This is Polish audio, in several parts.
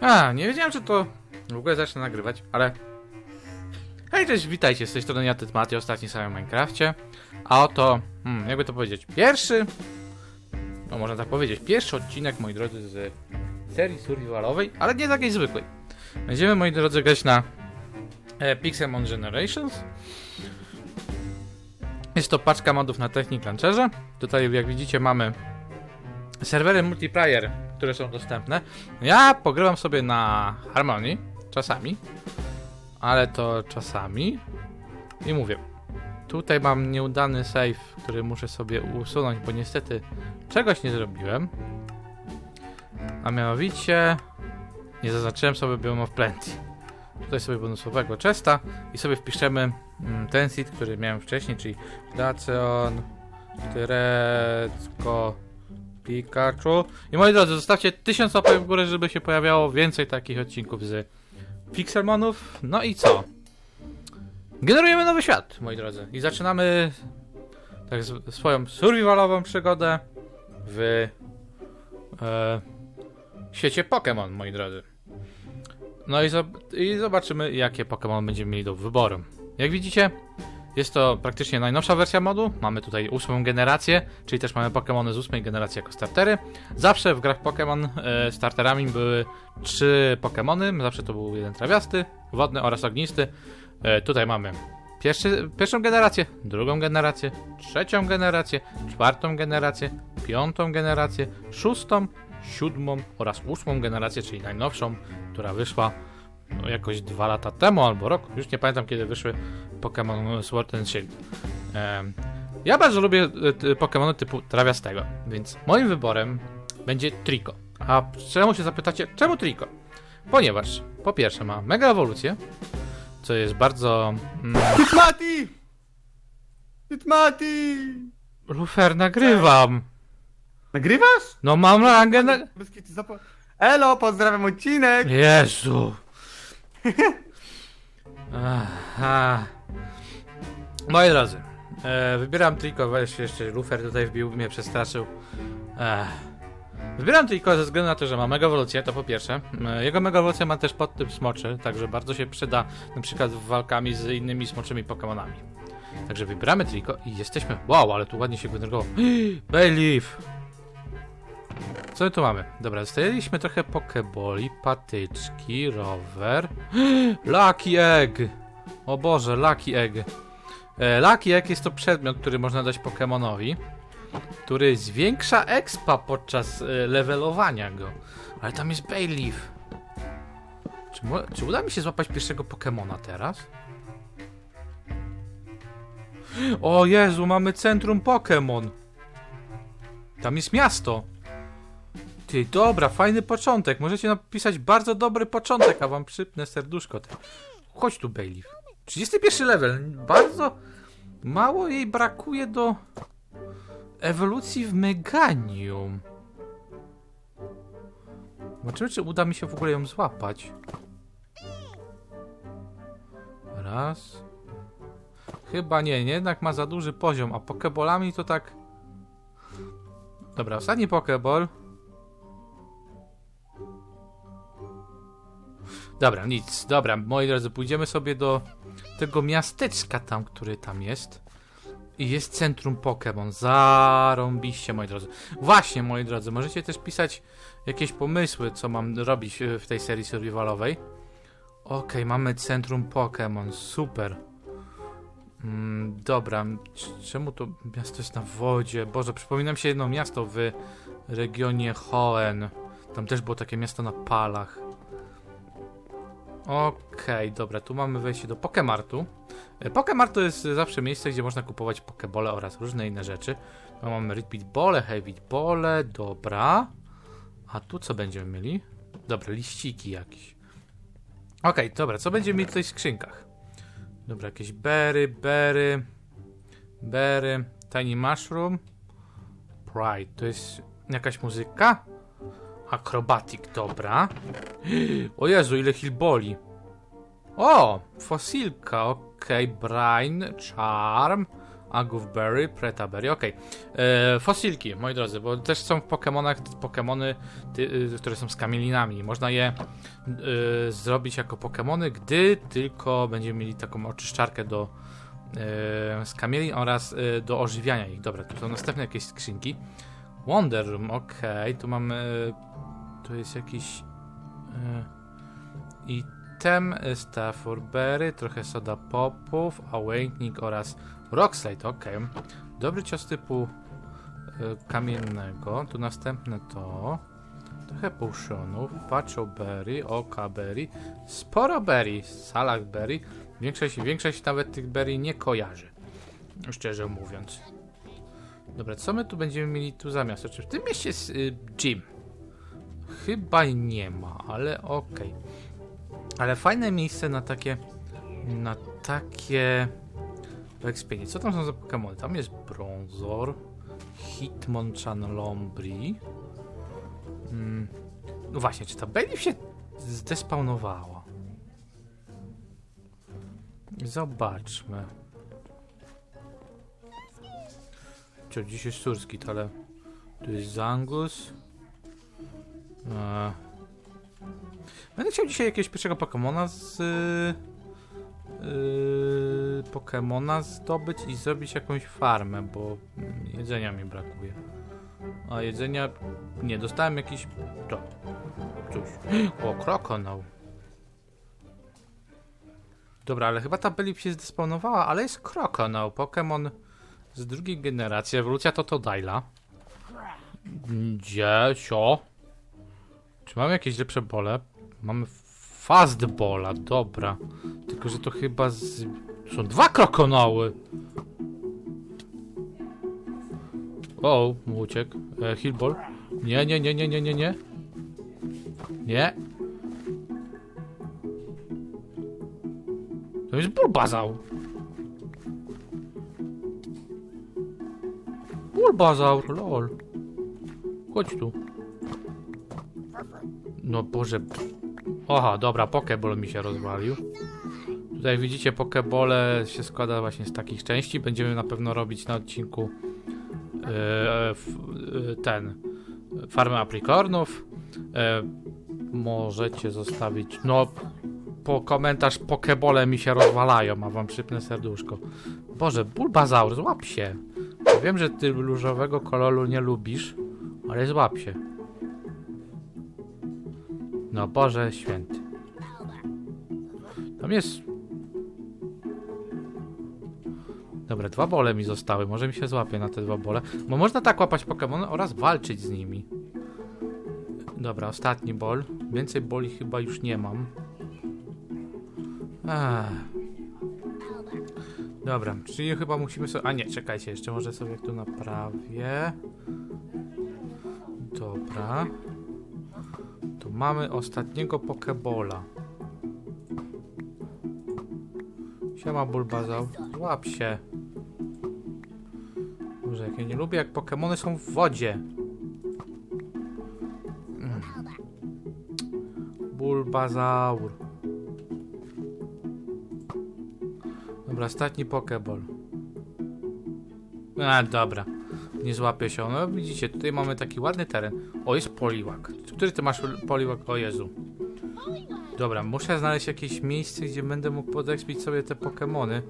A, nie wiedziałem, że to w ogóle zacznę nagrywać, ale... Hej, cześć, witajcie, z tej strony ja, Tytmaty, ostatni samym Minecrafcie. A oto, hmm, jakby to powiedzieć, pierwszy... No, można tak powiedzieć, pierwszy odcinek, moi drodzy, z serii survivalowej, ale nie takiej zwykłej. Będziemy, moi drodzy, grać na e, Pixelmon Generations. Jest to paczka modów na Technic Launcherze. Tutaj, jak widzicie, mamy serwery multiplayer, które są dostępne. Ja pogrywam sobie na Harmonii, czasami, ale to czasami. I mówię, tutaj mam nieudany save, który muszę sobie usunąć, bo niestety czegoś nie zrobiłem. A mianowicie nie zaznaczyłem sobie Biome of Plenty. Tutaj sobie bonusowego chesta i sobie wpiszemy mm, ten seed, który miałem wcześniej, czyli Daceon, Tyrecko, Pikachu. I moi drodzy, zostawcie 1000 łapek w górę, żeby się pojawiało więcej takich odcinków z Pixelmonów. No i co? Generujemy nowy świat, moi drodzy. I zaczynamy tak swoją survivalową przygodę w e, świecie Pokémon, moi drodzy. No i, zob- i zobaczymy, jakie Pokémon będziemy mieli do wyboru. Jak widzicie, jest to praktycznie najnowsza wersja modu. Mamy tutaj ósmą generację, czyli też mamy Pokémony z ósmej generacji jako startery. Zawsze w grach Pokémon e, starterami były trzy Pokémony. Zawsze to był jeden trawiasty, wodny oraz ognisty. E, tutaj mamy pierwszy, pierwszą generację, drugą generację, trzecią generację, czwartą generację, piątą generację, szóstą, siódmą oraz ósmą generację, czyli najnowszą, która wyszła no, jakoś dwa lata temu albo rok. Już nie pamiętam kiedy wyszły Pokémon Sword and Shield. Em, ja bardzo lubię e, Pokémony typu trawiastego, więc moim wyborem będzie Trico. A czemu się zapytacie, czemu Trico? Ponieważ po pierwsze ma mega ewolucję, co jest bardzo... Mm, Tytmati! Tytmati! Lufer, nagrywam! Nagrywasz? No mam rangę na... Elo, pozdrawiam odcinek! Jezu! Aha. Moi drodzy, e, wybieram tylko, weź jeszcze lufer tutaj wbił, mnie przestraszył. Ech. Wybieram tylko ze względu na to, że ma mega ewolucję, to po pierwsze. E, Jego mega ewolucja ma też podtyp smoczy, także bardzo się przyda na przykład w walkami z innymi smoczymi Pokemonami. Także wybieramy tylko i jesteśmy... Wow, ale tu ładnie się wynergowało. Bayleaf! Co my tu mamy? Dobra, dostaliśmy trochę pokeboli, patyczki, rower. Lucky Egg! O Boże, Lucky Egg. E, Lucky Egg jest to przedmiot, który można dać Pokemonowi, który zwiększa expa podczas e, levelowania go. Ale tam jest Bayleaf. Czy, czy uda mi się złapać pierwszego Pokemona teraz? O Jezu, mamy centrum Pokémon. Tam jest miasto. Ty, dobra, fajny początek. Możecie napisać bardzo dobry początek, a wam przypnę serduszko. Te. Chodź tu, Bayleaf. 31 level. Bardzo mało jej brakuje do ewolucji w Meganium. Zobaczymy, czy uda mi się w ogóle ją złapać. Raz. Chyba nie, nie, jednak ma za duży poziom, a pokebolami to tak... Dobra, ostatni pokeball. Dobra, nic. Dobra, moi drodzy, pójdziemy sobie do tego miasteczka tam, który tam jest. I jest centrum Pokémon. Zarąbiście, moi drodzy. Właśnie, moi drodzy, możecie też pisać jakieś pomysły, co mam robić e, w tej serii survivalowej. Okej, mamy centrum Pokémon. Super. Mm, dobra, czemu to miasto jest na wodzie? Boże, przypomina mi się jedno miasto w regionie Hoenn. Tam też było takie miasto na palach. Okej, dobra, tu mamy wejście do Pokemartu. E, Pokemart to jest zawsze miejsce, gdzie można kupować Pokebole oraz różne inne rzeczy. Tu mamy Repeat Bole, Heavy Bole, dobra. A tu co będziemy mieli? Dobra, liściki jakieś. Okej, dobra, co będziemy mieli w skrzynkach? Dobra, jakieś berry, berry, berry, tiny mushroom, pride, to jest jakaś muzyka? Acrobatic, dobra. O Jezu, ile hillboli. O, fosilka, okej, Brain, Charm, Agufberry, Pretaberry, okej. E, Fosilki, moi drodzy, bo też są w Pokemonach Pokemony, y, które są z kamielinami. Można je y, zrobić jako Pokemony, gdy tylko będziemy mieli taką oczyszczarkę do y, z kamielin oraz y, do ożywiania ich. Dobra, tu są następne jakieś skrzynki. Wonder Room, okej, tu mamy, tu jest jakiś... y, Item, Staffordberry, trochę soda popów, Awakening oraz Rockslide, ok. Dobry cios typu y, kamiennego. Tu następne to. Trochę potionów, Patchoberry, Okaberry, sporo berry, Salakberry. Większość, większość nawet tych berry nie kojarzy. Szczerze mówiąc. Dobra, co my tu będziemy mieli tu zamiast? Czy w tym mieście jest y, gym? Chyba nie ma, ale okej. Ale fajne miejsce na takie. Na takie. Expienie. Co tam są za Pokémony? Tam jest Bronzor, Hitmonchan Lombri. Mm. No właśnie, czy ta Belly się zdespawnowała? Zobaczmy. Czy dziś jest Surski, ale tu jest Zangus. Eee. Będę chciał dzisiaj jakiegoś pierwszego Pokemona z. Yy, Pokemona zdobyć i zrobić jakąś farmę, bo jedzenia mi brakuje. A jedzenia. Nie, dostałem jakiś. To. Cóż. O, krokonał. Dobra, ale chyba ta Belip się zdespawnowała, ale jest krokonał. Pokemon z drugiej generacji. Ewolucja. Gdzie? Sio? Czy mamy jakieś lepsze bole? Mamy fastballa, dobra. Tylko, że to chyba z... Są dwa krokonały! O, uciekł. E, Hillball. Nie, nie, nie, nie, nie, nie, nie. Nie. To jest Bulbazaur. Bulbazaur, lol. Chodź tu. No Boże. Aha, dobra, Pokeball mi się rozwalił. Tutaj widzicie, Pokebole się składa właśnie z takich części. Będziemy na pewno robić na odcinku e, ten farmę aprikornów. E, możecie zostawić, no po komentarz Pokebole mi się rozwalają, a wam przypnę serduszko. Boże, Bulbazaur, złap się. Wiem, że ty różowego koloru nie lubisz, ale złap się. No Boże święty. Tam jest... Dobra, dwa bole mi zostały. Może mi się złapie na te dwa bole. Bo można tak łapać Pokémony oraz walczyć z nimi. Dobra, ostatni bol. Więcej boli chyba już nie mam. Ech. Dobra, czyli chyba musimy sobie... A nie, czekajcie, jeszcze może sobie tu naprawię. Dobra. Tu mamy ostatniego Pokebola. Siema Bulbazaur. Złap się. Może jak ja nie lubię, jak Pokemony są w wodzie. Mm. Bulbazaur. Dobra, ostatni Pokeball. A, dobra. Nie złapie się. No widzicie, tutaj mamy taki ładny teren. O, jest poliłak. Który ty masz poliłak? O Jezu. Dobra, muszę znaleźć jakieś miejsce, gdzie będę mógł podekspić sobie te Pokemony.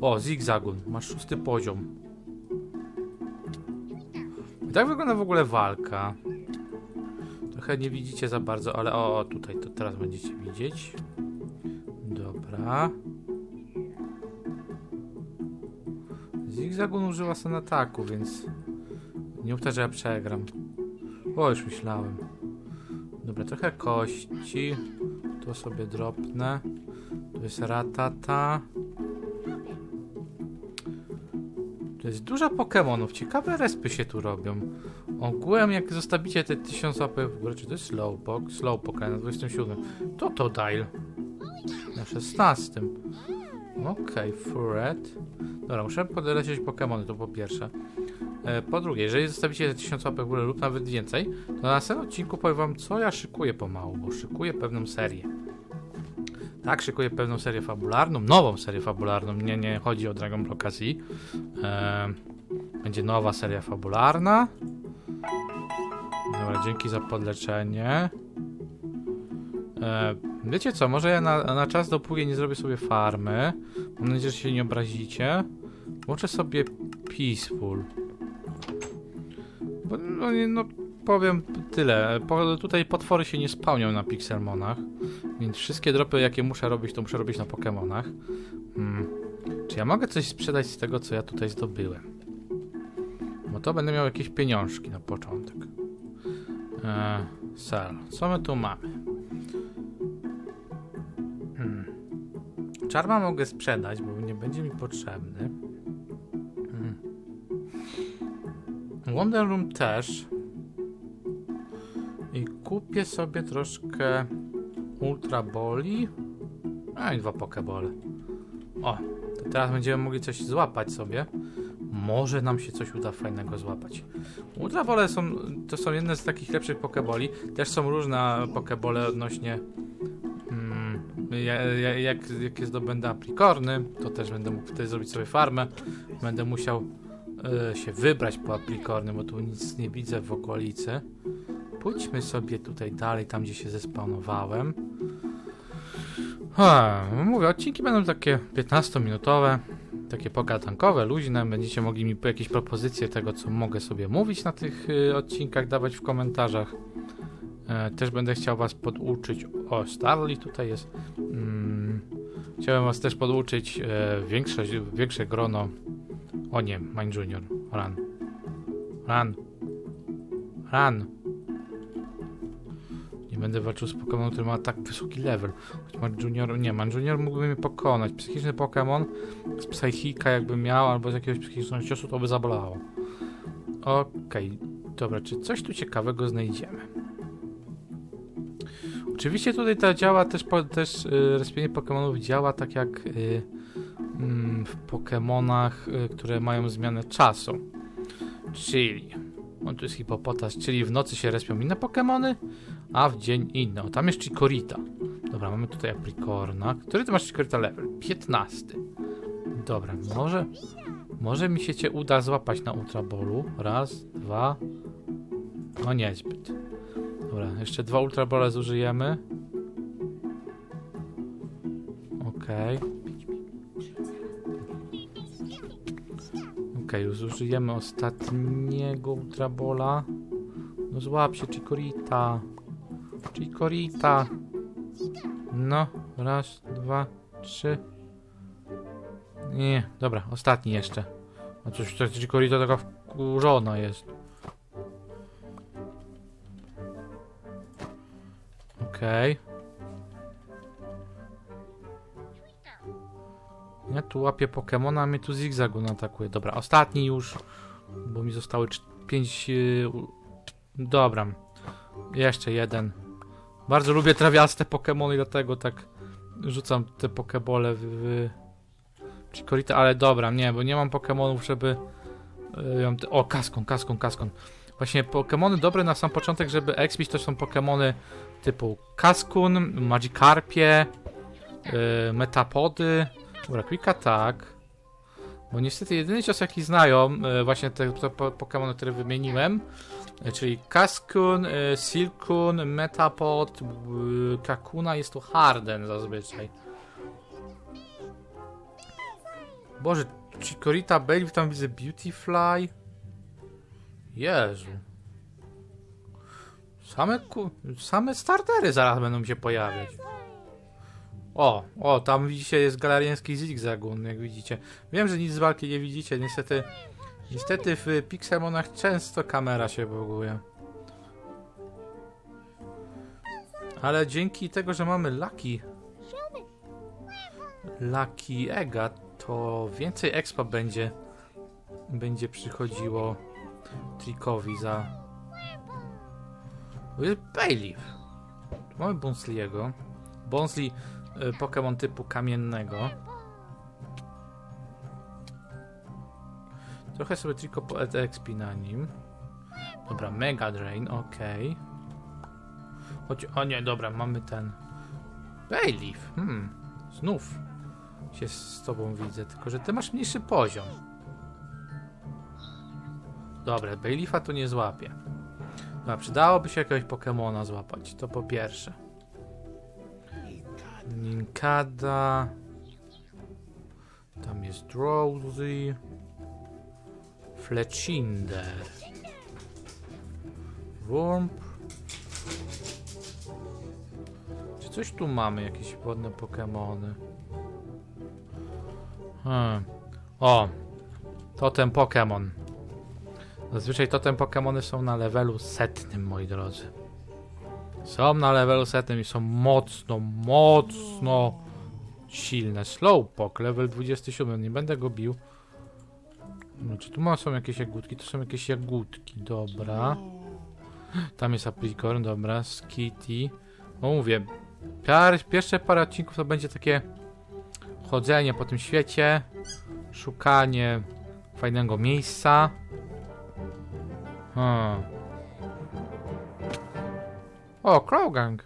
O, Zigzagun. Masz szósty poziom. I tak wygląda w ogóle walka. Trochę nie widzicie za bardzo, ale o tutaj to teraz będziecie widzieć. Dobra. Zigzagun użyła sen ataku, więc nie mów, że ja przegram. O, już myślałem. Dobra, trochę kości. To sobie dropnę. Tu jest ratata. To jest dużo Pokemonów. Ciekawe respy się tu robią. Ogółem jak zostawicie te 1000 łapek w górę, czy to jest Slowpoke? Slowpoke na 27. To to dial. Na 16. Okej, okay, Fred. Dobra, muszę podlecieć Pokemony, to po pierwsze. E, po drugie, jeżeli zostawicie 1000 łapek w górę lub nawet więcej, to na następnym odcinku powiem wam, co ja szykuję pomału, bo szykuję pewną serię. Tak, szykuję pewną serię fabularną, nową serię fabularną. Nie, nie chodzi o Dragon Ball Z. E, będzie nowa seria fabularna. Dobra, dzięki za podleczenie. E, wiecie co, może ja na, na czas, dopóki nie zrobię sobie farmy, mam nadzieję, że się nie obrazicie, włączę sobie Peaceful. Bo, no, no, powiem tyle. Po, tutaj potwory się nie spełnią na Pixelmonach, więc wszystkie dropy, jakie muszę robić, to muszę robić na Pokémonach. Hmm. Czy ja mogę coś sprzedać z tego, co ja tutaj zdobyłem? Bo to będę miał jakieś pieniążki na początek. Eee, sell. Co my tu mamy? Hmm. Czarma mogę sprzedać, bo nie będzie mi potrzebny. Wonder Room też. I kupię sobie troszkę Ultra Boli. A i dwa Pokebole. O, teraz będziemy mogli coś złapać sobie. Może nam się coś uda fajnego złapać. Ultra Bole są, to są jedne z takich lepszych Pokeboli. Też są różne Pokebole odnośnie mm, ja, ja, jak, jak je zdobędę aplikorny, to też będę mógł wtedy zrobić sobie farmę. Będę musiał e, się wybrać po aplikorny, bo tu nic nie widzę w okolicy. Pójdźmy sobie tutaj dalej, tam gdzie się zespawnowałem. Ha, mówię, odcinki będą takie 15-minutowe, takie pogadankowe, luźne. Będziecie mogli mi jakieś propozycje tego, co mogę sobie mówić na tych y, odcinkach, dawać w komentarzach. E, też będę chciał was poduczyć. O, Starly tutaj jest. Mm, chciałem was też poduczyć e, większe, większe grono. O nie, Mine Junior. Run. Run. Run. Nie będę walczył z Pokémonem, który ma tak wysoki level. Choć Man Junior, nie, Man Junior mógłby mnie pokonać. Psychiczny Pokémon z Psychika jakby miał, albo z jakiegoś psychicznego ciosu, to by zabolało. Okej, dobra, czy coś tu ciekawego znajdziemy? Oczywiście tutaj ta działa też, też y, respienie Pokémonów działa tak jak y, mm, w Pokémonach, y, które mają zmianę czasu. Czyli, on tu jest hipopotas, czyli w nocy się respią inne Pokémony, a w dzień inne. O, tam jest Chikorita. Dobra, mamy tutaj Apricorna. Który ty masz Chikorita level? 15. Dobra, może, może mi się cię uda złapać na Ultra Ballu. Raz, dwa. No niezbyt. Dobra, jeszcze dwa Ultra Balla zużyjemy. Okej. Okej, już zużyjemy ostatniego Ultra Balla. No złap się, Chikorita. Chikorita. No, raz, dwa, trzy. Nie, dobra, ostatni jeszcze. A coś, to Chikorita taka wkurzona jest. Okej. Ja tu łapię Pokemona, a mnie tu zigzagun atakuje. Dobra, ostatni już, bo mi zostały 5... Dobra. Jeszcze jeden. Bardzo lubię trawiaste Pokemony, dlatego tak rzucam te Pokebole w... w... Chikorita, ale dobra, nie, bo nie mam Pokemonów, żeby... y, O, kaskon, kaskon, kaskon. Właśnie Pokemony dobre na sam początek, żeby expić, to są Pokemony typu Kaskun, Magikarpie, yy, Metapody. Dobra, Quick Attack. Bo niestety jedyny cios jaki znają, yy, właśnie te, te po- Pokemony, które wymieniłem, yy, czyli Kaskun, yy, Silkun, Metapod, Kakuna, jest to Harden zazwyczaj. Boże, Chikorita, Baby, tam widzę Beautyfly. Jezu. Same, same startery zaraz będą się pojawiać. O, o, tam widzicie jest galariański zigzagun, jak widzicie. Wiem, że nic z walki nie widzicie, niestety. Niestety w Pixelmonach często kamera się buguje. Ale dzięki tego, że mamy Lucky Lucky Ega, to więcej expa będzie będzie przychodziło Trickowi za to. Tu mamy Bonsliego. Bonsli, y, Pokémon typu kamiennego. Trochę sobie tylko po EXP na nim. Dobra, Mega Drain, okej. Choć, o nie, dobra, mamy ten. Bayleaf. Hmm. Znów się z tobą widzę, tylko że ty masz mniejszy poziom. Dobra, Bayleafa to nie złapię. Dobra, przydałoby się jakiegoś Pokemona złapać, to po pierwsze. Ninkada. Tam jest Drowsy. Fletchinder. Wurmp. Czy coś tu mamy? Jakieś wodne Pokemony? Hmm. O! Totem Pokemon. Zazwyczaj totem Pokemony są na levelu setnym, moi drodzy. Są na levelu setnym i są mocno, mocno silne. Slowpoke, level 27. Nie będę go bił. No, czy tu są jakieś jagódki? To są jakieś jagódki, dobra. Tam jest Apricorn, dobra. Skitty. No mówię, pierwsze parę odcinków to będzie takie chodzenie po tym świecie, szukanie fajnego miejsca. Hmm. O, Crowgang.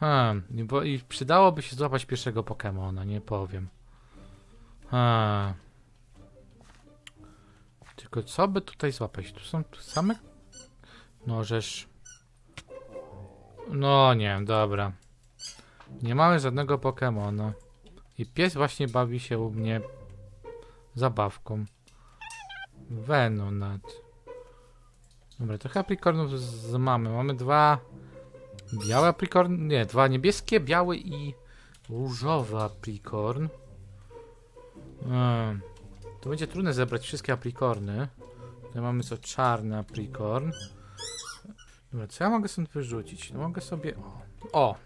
Hmm, bo, i przydałoby się złapać pierwszego Pokemona, nie powiem. Hmm. Tylko co by tutaj złapać? Tu są tu same... No, żeż... No nie, dobra. Nie mamy żadnego Pokemona. I pies właśnie bawi się u mnie zabawką. Venonat. Dobra, trochę aprikornów z mamy. Mamy dwa białe aprikorn... Nie, dwa niebieskie, biały i różowy aprikorn. Hmm. To będzie trudne zebrać wszystkie aprikorny. Tutaj mamy co czarny aprikorn. Dobra, co ja mogę stąd wyrzucić? No mogę sobie... O! o.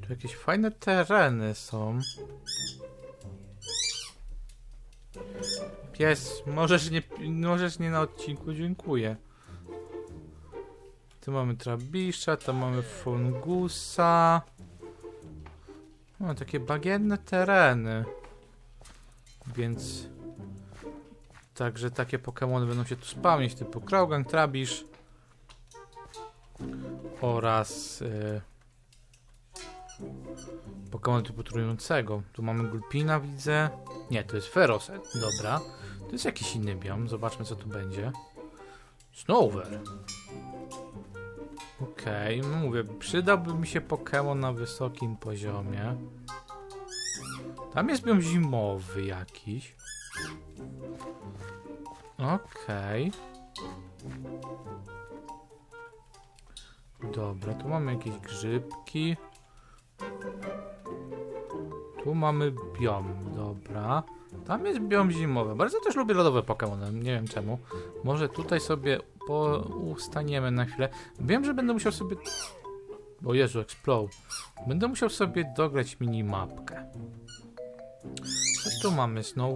Tu jakieś fajne tereny są. Pies, możesz nie, możesz nie na odcinku, dziękuję. Tu mamy Trabisza, tam mamy Fungusa. No, takie bagienne tereny. Więc... Także takie Pokémony będą się tu spamić, typu Kraugang, Trabisz oraz yy, Pokémon typu trującego. Tu mamy Gulpina, widzę. Nie, to jest Feroset, dobra. To jest jakiś inny biom, zobaczmy co tu będzie. Snover. Okej, no mówię, przydałby mi się Pokémon na wysokim poziomie. Tam jest biom zimowy jakiś. Okej. Dobra, tu mamy jakieś grzybki. Tu mamy biom, dobra. Tam jest biom zimowy. Bardzo też lubię lodowe Pokémony, nie wiem czemu. Może tutaj sobie ustaniemy na chwilę. Wiem, że będę musiał sobie... O Jezu, Explode. Będę musiał sobie dograć minimapkę. Co tu mamy? Snow...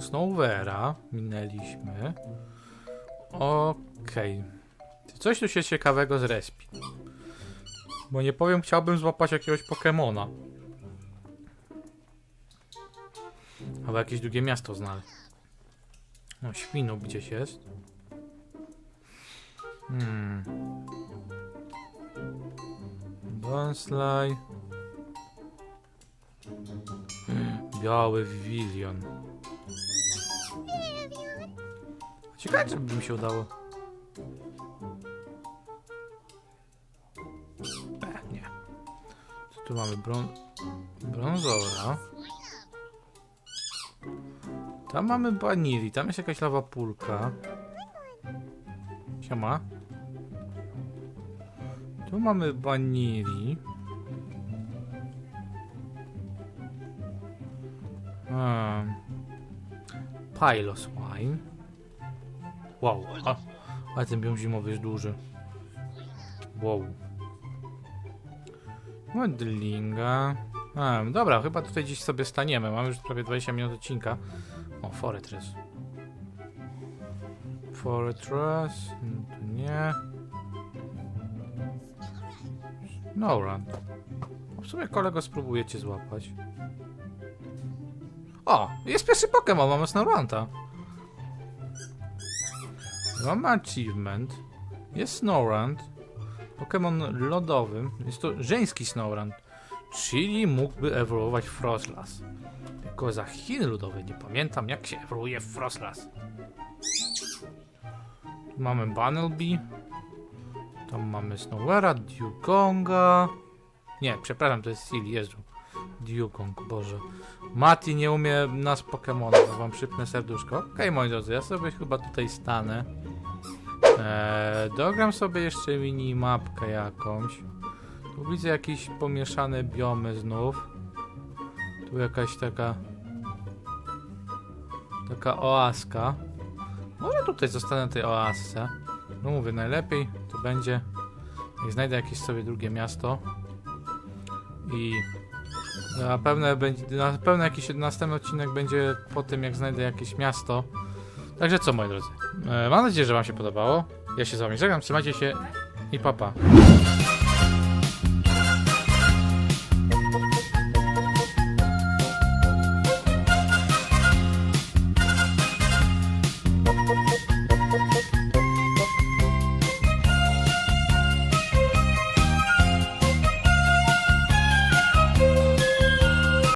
Snowvera minęliśmy. Okej. Coś tu się ciekawego z respi. Bo nie powiem, chciałbym złapać jakiegoś Pokemona. Albo jakieś drugie miasto znaleźć. No, świnu gdzieś jest. Hmm. Bonsley. Biały Wilion. Ciekawe, czy by mi się udało. E, nie. Co tu mamy? Brą... Brązora. Tam mamy Banili, tam jest jakaś lawa pulka. Siema. Tu mamy Banili. Hmm. Pylos Wine. Wow, a, ale ten biom zimowy jest duży. Wow. Modlinga. A, dobra, chyba tutaj gdzieś sobie staniemy. Mamy już prawie 20 minut odcinka. O, Fortress. Fortress. mm, Tu nie. Snowrun. W sumie kolego spróbujecie złapać. O, jest pierwszy Pokémon, mamy Snowrunta. Mamy achievement. Jest Snowrand. Pokémon lodowym. Jest to żeński Snowrand. Czyli mógłby ewoluować w Frostlass. Tylko za Chin ludowej nie pamiętam jak się ewoluuje. Tu mamy Bunnelby. Tam mamy Snowera, Dugonga. Nie, przepraszam, to jest Seal, Jezu. Dugong, Boże. Mati nie umie nas Pokemonów, wam przypnę serduszko. Okej, moi drodzy, ja sobie chyba tutaj stanę. Eee, dogram sobie jeszcze minimapkę jakąś. Tu widzę jakieś pomieszane biomy znów. Tu jakaś taka... Taka oaska. Może tutaj zostanę tej oasce. No mówię, najlepiej to będzie jak znajdę jakieś sobie drugie miasto. I na pewno, będzie, na pewno jakiś następny odcinek będzie po tym, jak znajdę jakieś miasto. Także co, moi drodzy. E, mam nadzieję, że Wam się podobało. Ja się z Wami żegnam, trzymajcie się i papa. Pa.